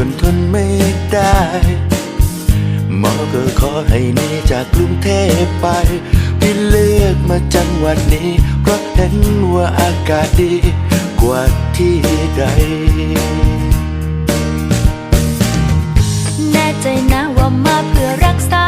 จนทนไม่ได้หมอก็ขอให้หนีจากกรุงเทพไปพี่เลือกมาจังหวัดนี้ เพราะเห็นว่าอากาศดีกว่าที่ใด แน่ใจนะว่ามาเพื่อรักษา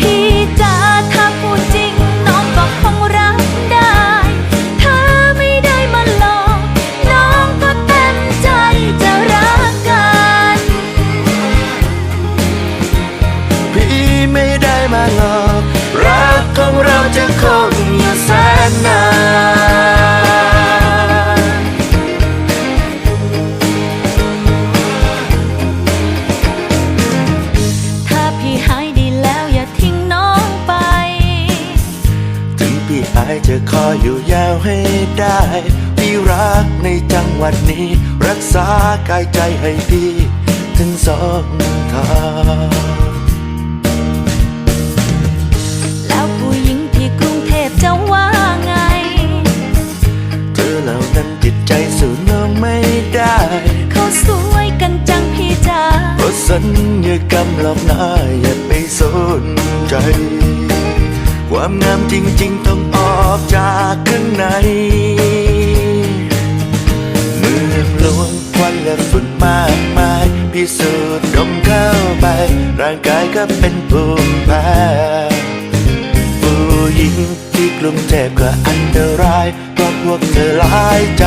ม่ได้มาหลอกรักของเราจะคงอยู่แสนนานถ้าพี่หายดีแล้วอย่าทิ้งน้องไป ถึงพี่หายจะคอยอยู่ยาวให้ได้ พี่รักในจังหวัดนี้ รักษากายใจให้พี่ถึงสองทาง สัญญากรรมหลอกหน้าอย่าไปสนใจ ความงามจริง ๆ ต้องออกจากข้างใน เมืองหลวงควันและฝุ่นมากมายพิสูจน์ดมเข้าไป ร่างกายก็เป็นภูมิแพ้ผู้หญิงที่กรุงเทพก็อันตรายเพราะพวกเธอหลายใจ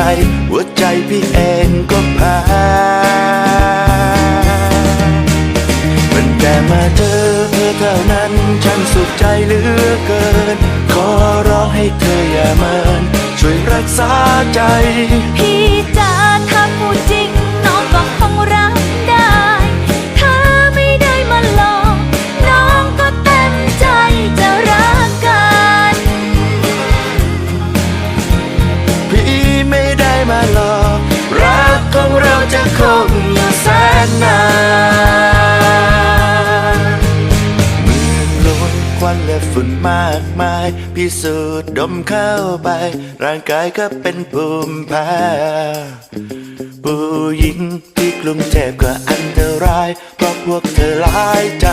หัวใจพี่เอง ใจ ฝุ่นมากมาย พิสูจน์ดมเข้าไป ร่างกายก็เป็นภูมิแพ้ผู้หญิงที่กรุงเทพก็อันตราย เพราะพวกเธอหลายใจ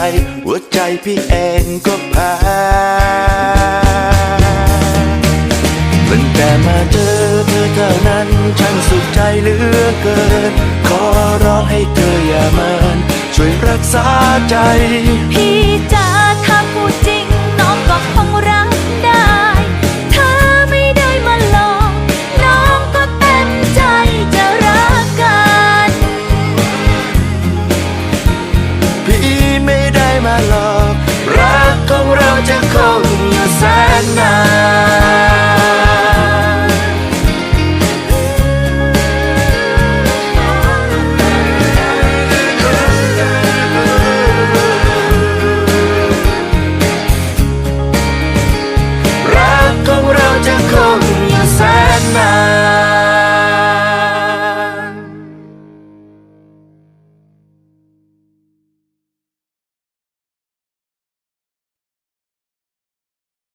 หัวใจพี่เองก็แพ้ตั้งแต่มาเจอเธอเท่านั้นฉันสุขใจเหลือเกิน ขอร้องให้เธออย่าเมินช่วยรักษาใจ พี่จ๋าถ้าพูด มาหลอกรักของเราจะคงอยู่แสนนาน